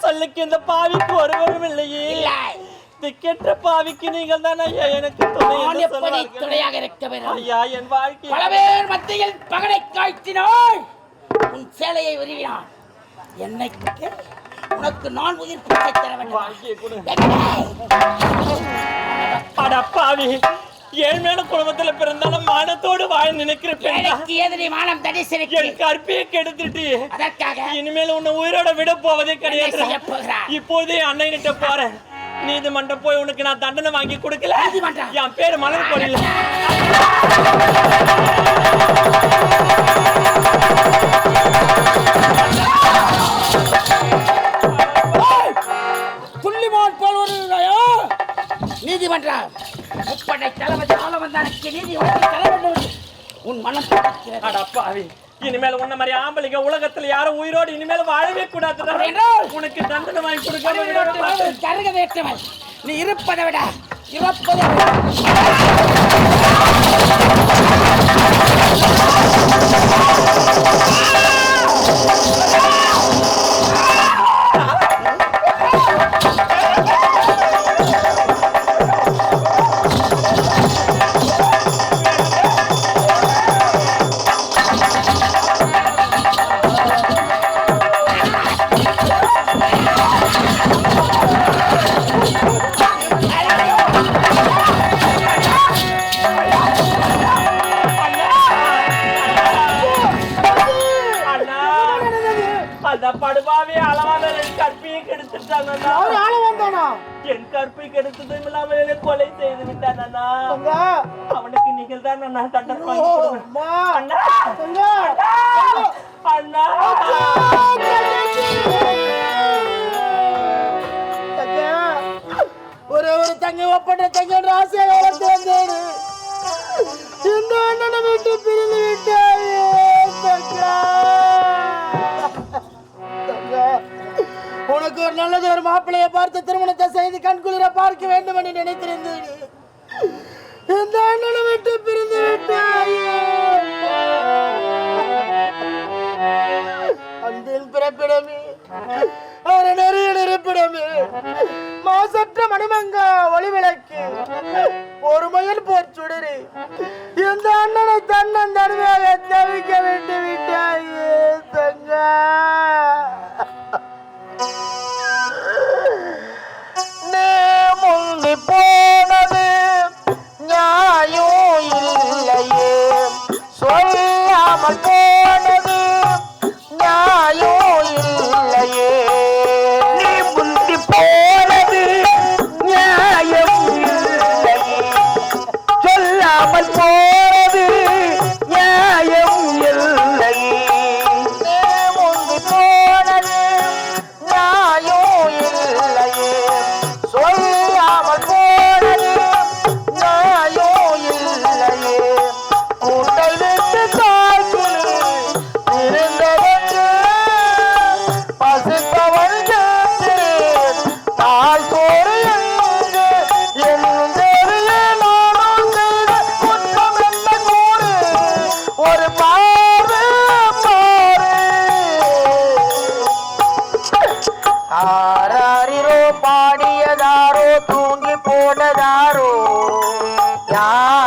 சொல்லுக்கு இந்த பாவிக்கு ஒருவரும் இல்லையே. திக்கெட்ட பாவிக்கு நீங்கள் தான் ஐயா எனக்கு. துணையாக இருக்க ஐயா என் வாழ்க்கை பல பேர் மத்தியில் பகடை காய்ச்சினாய். உன் சேலையை உருவினான் என்னைக்கு உனக்கு நான் உயிர் பிச்சை தர வேண்டும் வாழ்க்கையை ஏழ்மையான குடும்பத்துல பிறந்தாலும் மானத்தோடு வாழ நினைக்கிற மானம் தடிசிருக்கு என் கற்பியை கெடுத்துட்டு அதற்காக இனிமேல் உன்னை உயிரோட விட போவதே கிடையாது? இப்போதே அண்ணன்கிட்ட போறேன். நீதிமன்றம் போய் உனக்கு நான் தண்டனை வாங்கி கொடுக்கல. நீதிமன்றம்? என் பேரு மலர் வருகிறாயோ? நீதிமன்றம். முப்படை தளபதி ஆள வந்தானுக்கு நீதி தர வேண்டும் உன் மனம் இனிமேல் உன்ன மாதிரி ஆம்பளைங்க உலகத்துல யாரும் உயிரோடு இனிமேல் வாழவே என்றால் உனக்கு தண்டனை வாங்கி. வயது கருக வேற்றவன் நீ இருப்பதை விட இறப்பதை விட கற்பை கெடுத்ததும் இல்லாமல் கொலை செய்து விட்டான் அவனுக்கு நீங்கள் தான் அண்ணா. தண்டனை அன்பின் பிறப்பிடமே அரணறிய இருப்பிடமே மாசற்ற மணிமங்கா ஒளிவிளக்கு. பொறுமையில் போர் சுடரு. இந்த அண்ணனை தன்னன் தனிமையாக தவிக்க விட்டு விட்டாயே தங்கா. யாரோ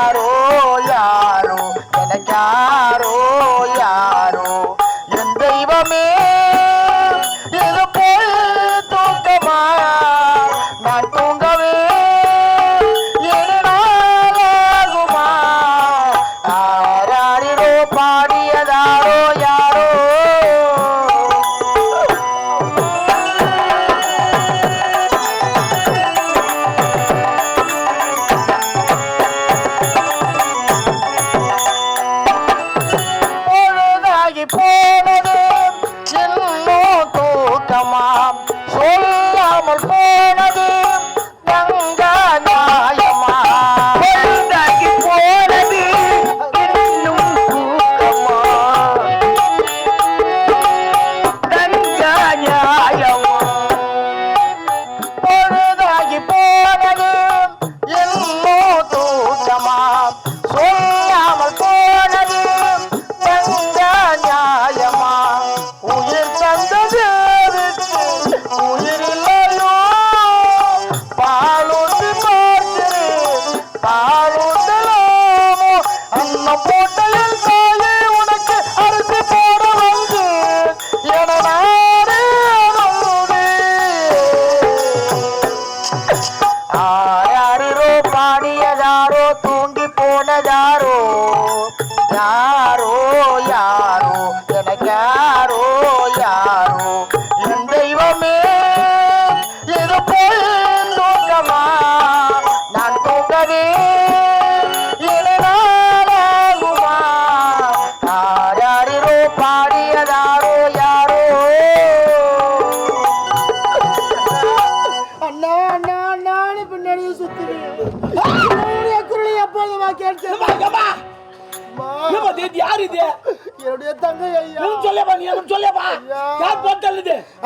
குரலை எப்போதுமா கேட்டு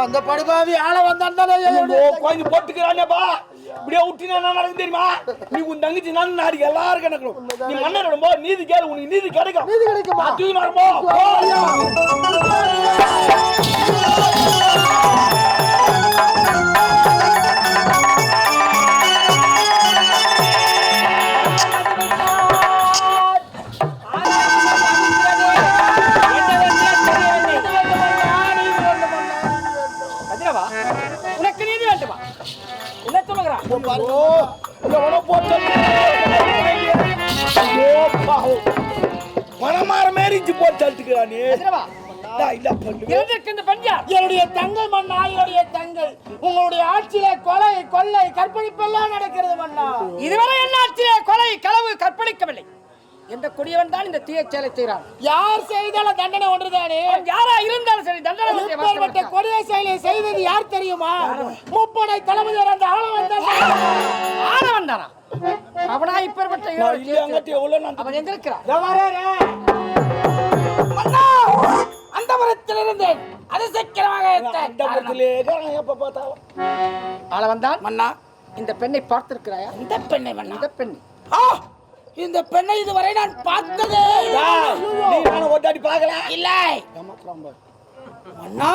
அந்த படுபாவி ஆள வந்தான்னு போட்டுக்கிறானேப்பா இப்படியே விட்டினா என்ன நடக்கும் தெரியுமா நீ உன் தங்கச்சி நான் நாடி எல்லாரும் கிடக்கணும் நீ மன்னர் நீதி கேளு உனக்கு நீதி கிடைக்கும்? நீதி கிடைக்கும் தூக்கி மாறும்போது என்னுடைய தங்கை மண்ணா என்னுடைய தங்கை. உங்களுடைய ஆட்சியில கொலை கொள்ளை கற்பழிப்பெல்லாம் நடக்கிறது மண்ணா இதுவரை என்னாட்சியே கொலை களவு கற்பழிக்கவில்லை. எந்த கொடியவன் தான் இந்த தீய செயலை செய்கிறான்? யார் செய்தாலும் தண்டனை ஒன்றுதானே? யாரா இருந்தாலும் சரி தண்டனை கொடிய செயலை செய்தது யார் தெரியுமா? முப்படை தளபதியர் அந்த ஆளவன் தான் ஆனவன் தானா? அவனா இப்பேற்பட்ட அவன் எங்க இருக்கிறான்? அந்த மரத்தில் இருந்தேன் அது சீக்கிரமாக. ஆள வந்தான்? மன்னா. இந்த பெண்ணை பார்த்திருக்கிறாயா? இந்த பெண்ணை மன்னா. இந்த பெண் ஆ, இந்த பெண்ணை இதுவரை நான் பார்த்ததே ஒட்டாடி பார்க்கல. இல்லை. மன்னா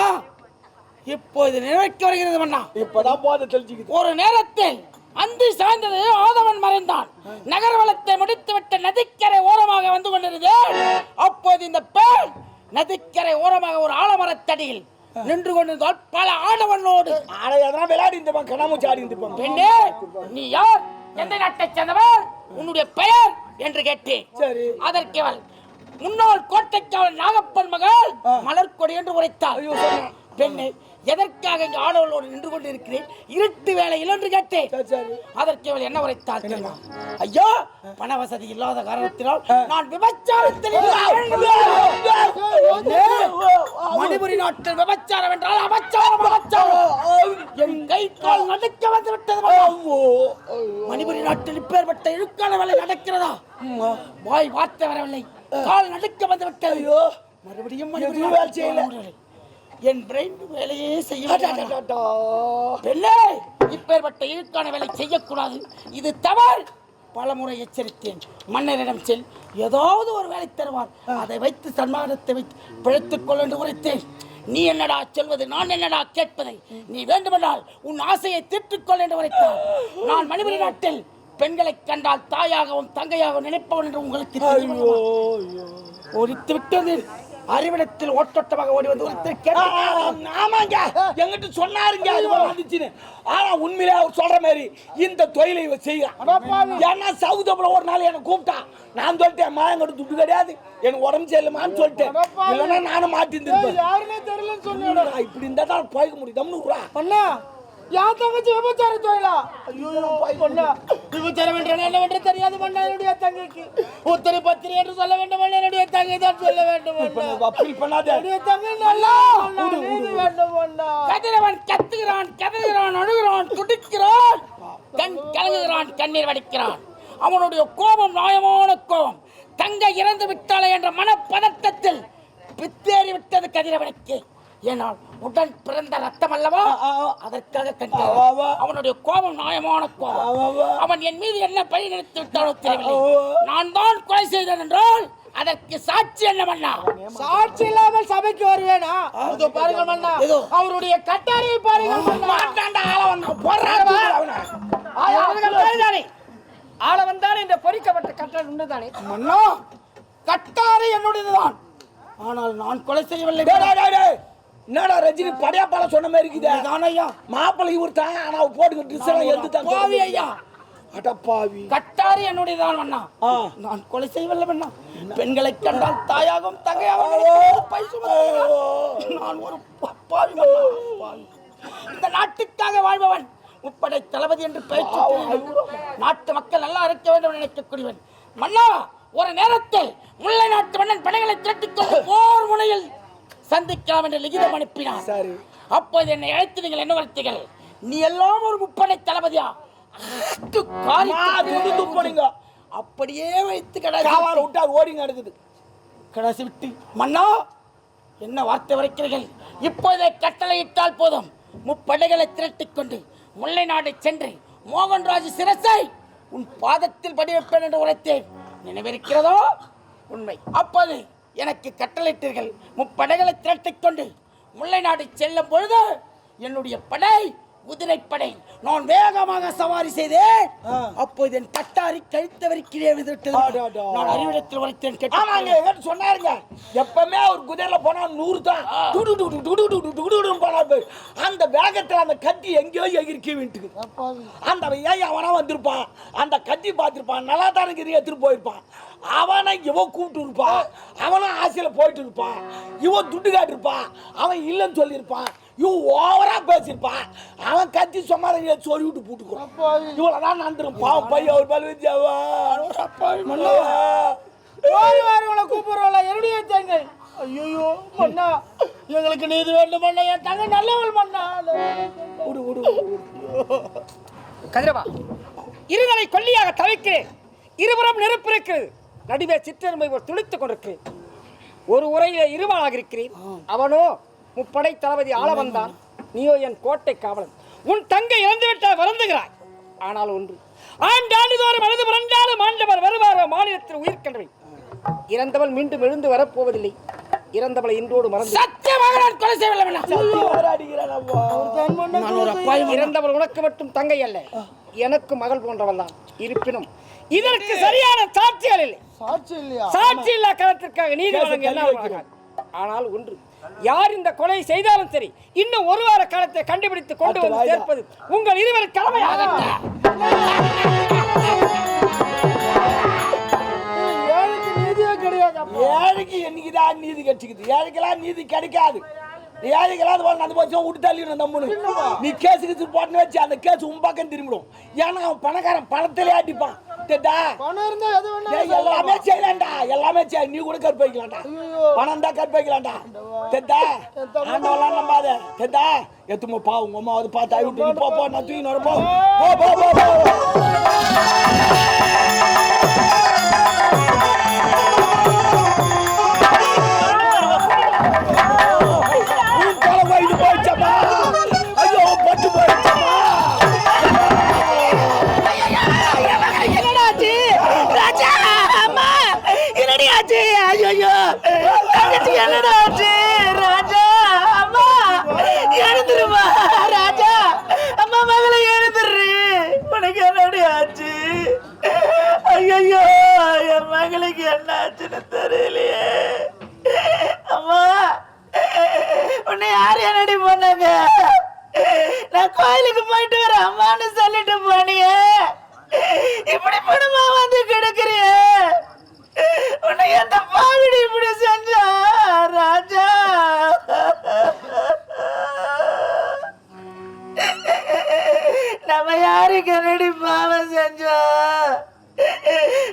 இப்போது நினைக்க வருகிறது மன்னா. இப்பதான் போதை தெளிச்சுக்குது ஒரு நேரத்தில் அந்தி சாய்ந்தது ஆதவன் மறைந்தான். நகர வளத்தை முடித்துவிட்டு நதிக்கரை ஓரமாக வந்து கொண்டிருந்தேன். அப்போது இந்த பெண் நதிக்கரை ஓரமாக ஒரு ஆலமரத்தடியில் நின்று கொண்டிருந்தால் பல ஆடவனோடு ஆனா எதனா விளையாடி இருந்திருப்பான் கண்ணாமூச்சி ஆடி இருந்திருப்பான். பெண்ணே நீ யார்? எந்த நாட்டைச் சேர்ந்தவர்? உன்னுடைய பெயர்? என்று கேட்டேன். சரி. அதற்கு அவள் முன்னாள் கோட்டைக்காவல் நாகப்பன் மகள் மலர்கொடி என்று உரைத்தாள். பெண்ணே எதற்காக இங்கு ஆடவளோடு நின்று கொண்டு இருக்கிறேன் இருட்டு வேலையில் என்று கேட்டேன். அதற்கு அவள் என்ன உரைத்தாள் தெரியுமா? ஐயா பண வசதி இல்லாத காரணத்தினால் நான் விபச்சாரத்தில் நாட்டில் விபச்சாரம் என்றால் அபச்சாரம் அபச்சாரம். என் கை கால் நடுக்க வந்து விட்டது. மணிபுரி நாட்டில் இப்பேற்பட்ட இழுக்கான வேலை நடக்கிறதா? வாய் வார்த்தை வரவில்லை. கால் நடுக்க வந்து விட்டது. மறுபடியும் எதுவும் வேலை செய்யல. என் பிரெயின் வேலையே செய்ய பெண்ணே இப்பேற்பட்ட இழுக்கான வேலை செய்யக்கூடாது. இது தவறு. பலமுறை எச்சரித்தேன். மன்னரிடம் செல். ஏதாவது ஒரு வேலை தருவார். அதை வைத்து சன்மானத்தை வைத்து பிழைத்துக் கொள் என்று உரைத்தேன். நீ என்னடா சொல்வது நான் என்னடா கேட்பதை? நீ வேண்டுமென்றால் உன் ஆசையை தீர்த்துக்கொள் என்று உரைத்தார். நான் மணிபுரி நாட்டில் பெண்களை கண்டால் தாயாகவும் தங்கையாகவும் நினைப்பவன் என்று உங்களுக்கு தெரியுமா? ஒழித்து விட்டது அறிவிடத்தில் ஓட்டோட்டமாக ஓடி வந்து ஒருத்தர் கேட்டார். ஆமாங்க. எங்கிட்ட சொன்னாருங்க அது வந்துச்சுன்னு. ஆனா உண்மையிலே அவர் சொல்ற மாதிரி இந்த தொழிலை இவ செய்யறான் ஏன்னா சவுதப்புல ஒரு நாள் என்னை கூப்பிட்டான். நான் சொல்லிட்டேன் மாயங்கட்டு துட்டு கிடையாது. எனக்கு உடம்பு சரியில்லைமான்னு சொல்லிட்டேன். இல்லைன்னா நானும் மாட்டிருந்திருப்பேன். யாருன்னே தெரியலன்னு சொன்னேன் நான் இப்படி இருந்தா தான் போய்க்க முடியும். தம்னு யார் தங்கச்சி விபச்சார தொழிலா? ஐயோ பொண்ணா விபச்சாரம் என்றால் தெரியாது மண்ணா என்னுடைய தங்கைக்கு. உத்தரி பத்திரி என்று சொல்ல வேண்டும் என்னுடைய தங்கை தான் சொல்ல வேண்டும். அப்பீல் பண்ணாத. என்னுடைய தங்கை நல்லா நீதி வேண்டும் அண்ணா கதிரவன் கத்துகிறான் கதறுகிறான் அழுகிறான் துடிக்கிறான். கண் கலங்குகிறான் கண்ணீர் வடிக்கிறான். அவனுடைய கோபம் நியாயமான கோபம். தங்கை இறந்து விட்டாளே என்ற மனப்பதட்டத்தில் பித்தேறி விட்டது கதிரவனுக்கு. ஏனால் உடன் பிறந்த ரத்தம் அல்லவா? அதற்காக கண்டேன் அவனுடைய கோபம் நியாயமான கோபம். அவன் என் மீது என்ன பழி நிறுத்தி விட்டானோ தெரியவில்லை. நான் தான் கொலை செய்தேன் என்றால் அதற்கு சாட்சி என்ன மன்னா? சாட்சி இல்லாமல் சபைக்கு வருவேனா? இதோ பாருங்கள் மன்னா. அவருடைய கட்டாரியை பாருங்கள் மன்னா. ஆள வந்தால் இந்த பொறிக்கப்பட்ட கட்டல் உண்டுதானே. மன்னா கட்டாரி என்னுடையதுதான். ஆனால் நான் கொலை செய்யவில்லை டேய், டேய், டேய், டேய். என்னடா ரஜினி படையாப்பால சொன்ன மாதிரி இருக்குது. ஐயா? மாப்பிள்ளை இவர் தான் ஆனா அவர் போட்டுக்க ட்ரெஸ் எல்லாம் எடுத்து பாவி ஐயா. அடப்பாவி கட்டாரி என்னுடையதான் ஆ. நான் கொலை செய்யவில்லை மன்னா பெண்களை கண்டால் தாயாகவும் தங்கையாகவும். நான் ஒரு பாவி. இந்த நாட்டுக்காக வாழ்பவன் முப்படை தளபதி என்று பேச்சு நாட்டு மக்கள் நல்லா இருக்க வேண்டும் நினைக்கக்கூடியவன். மன்னா ஒரு நேரத்தில் முல்லை நாட்டு மன்னன் படைகளை திரட்டிக் கொண்டு போர் முனையில் சந்திக்கலாம் என்று லிகிதம் அனுப்பினார் சரி. அப்போது என்னை அழைத்து நீங்கள் என்ன வளர்த்தீர்கள் நீ எல்லாம் ஒரு முப்படை தளபதியா. அப்படியே வைத்து கடைசி காவால விட்டு. அது ஓடி நடக்குது. கடைசி விட்டு. மன்னா என்ன வார்த்தை வரைக்கிறீர்கள்? இப்போதே கட்டளையிட்டால் போதும். முப்படைகளை திரட்டிக் கொண்டு முல்லை நாடு சென்று மோகன்ராஜ் சிரசை உன் பாதத்தில் படிவைப்பேன் என்று உரைத்தேன். நினைவிருக்கிறதோ? உண்மை. அப்போது எனக்கு கட்டளையிட்டீர்கள். முப்படைகளை திரட்டிக் கொண்டு முல்லை நாடு செல்லும் பொழுது என்னுடைய படை குதிரைப்படை. நான் வேகமாக சவாரி செய்தேன். அப்போது என் கட்டாரி கழுத்தவரி கீழே விதிவிட்டது அடாடா. நான் அறிவிடத்தில் ஆமாங்க கேட்டு சொன்னாருங்க. எப்பவுமே அவர் குதிரையில போனா நூறு தான். டுடு டுடு டுடு டுடு டுடு போனா அந்த வேகத்துல அந்த கத்தி எங்கேயோ எகிரிக்கி வீட்டுக்கு. அந்த ஏன் அவனா வந்திருப்பான். அந்த கத்தி பார்த்திருப்பான். நல்லா தானே எடுத்துட்டு போயிருப்பான். அவனை இவன் கூப்பிட்டு இருப்பான். அவனும் ஆசையில போயிட்டு இருப்பான். இவன் துட்டு காட்டிருப்பான். அவன் இல்லைன்னு சொல்லியிருப்பான். இவன் ஓவரா பேசியிருப்பான் அவன் கத்தி சொன்னார சொல்லி விட்டு போட்டுக்குவான் இவ்வளவுதான் நடந்துரும் பாவம் பையன் ஒரு பல் வச்சாவா உங்களை கூப்பிடுறோம்ல என்னுடைய தங்கை. ஐயோ மன்னா. எங்களுக்கு நீதி வேண்டும் மன்னா. என் தங்கை நல்லவள் மன்னா. விடு விடு கதிரவா இருதலை கொல்லியாக தவிக்கிறேன். இருபுறம் நெருப்பு இருக்கிறது. நடுவே சிற்றெருமை ஒரு துளித்துக் கொண்டிருக்கிறேன். ஒரு உரையிலே இருவாளாக இருக்கிறேன். அவனோ முப்படை தளபதி ஆள வந்தான். நீயோ என் கோட்டை காவலன். உன் தங்கை இறந்துவிட்டால் வருந்துகிறாய். ஆனால் ஒன்று. ஆண்டாண்டு தோறும் அழுது புரண்டாலும் ஆண்டவர் வருவாரோ மாநிலத்தில் உயிர் கண்டவை இறந்தவள் மீண்டும் எழுந்து வரப்போவதில்லை. இறந்தவளை இன்றோடு மறந்து. சத்தியமாக நான் கொலை செய்யவில்லை இறந்தவள் உனக்கு மட்டும் தங்கை அல்ல. எனக்கு மகள் போன்றவள் தான் இருப்பினும் இதற்கு சரியான சாட்சிகள் இல்லை. சாட்சி இல்லையா? சாட்சி இல்லா காலத்திற்காக நீதி வழங்க ஆகாது. ஆனால் ஒன்று. யார் இந்த கொலை செய்தாலும் சரி இன்னும் ஒரு வார காலத்தை கண்டுபிடித்து கொண்டு வந்து. சேர்ப்பது உங்கள் இருவர் கடமையாக ஏழைக்கு என்னைக்குதான் நீதி கிடைச்சிக்குது? ஏழைக்கெல்லாம் நீதி கிடைக்காது. ஏழைக்கெல்லாம் அது போல அந்த வருஷம் விட்டு தள்ளிடும் நம்மனு நீ கேஸு கிச்சு போட்டுன்னு வச்சு அந்த கேஸ் உன் பக்கம் திரும்பிடும். ஏன்னா அவன் பணக்காரன் பணத்திலே அடிப்பான். தெரியுதா? பணம் இருந்தா எது டேய், எல்லாமே செய்யலாம்டா. எல்லாமே செய்ய நீ கூட கற்பு வைக்கலாம்டா. பணம் தான் கற்பு வைக்கலாம்டா. தெத்தா? ஆண்டவெல்லாம் நம்பாத. தெத்தா? எத்துமோ பா உங்க அம்மா வந்து பார்த்தா விட்டு நீ போ போ நான் தூக்கி வர போ போ போ போ. உன்னை யார் என்னடி பண்ணாங்க? நான் கோயிலுக்கு போயிட்டு வர அம்மான்னு சொல்லிட்டு போனியே. இப்படி பணமா வந்து கிடக்குறிய? உன்னை எந்த பாவிடி இப்படி செஞ்சா ராஜா? நம்ம யாருக்கு என்னடி பாவம் செஞ்சோம்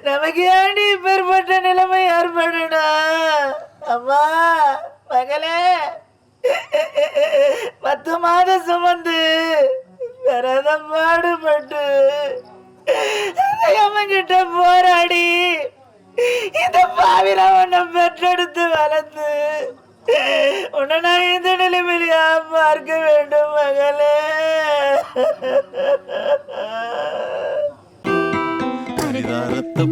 நமக்கு ஏண்டி இப்பேற்பட்ட நிலைமை ஏற்படணும் அம்மா மகளே. பத்து மாதம் சுமந்து விரதம் பாடுபட்டு கிட்ட போராடி இந்த பாவில உன்னை பெற்றெடுத்து வளர்த்து உன்னை நான் இந்த நிலைமையிலா பார்க்க வேண்டும் மகளே. பரிதாரத்தை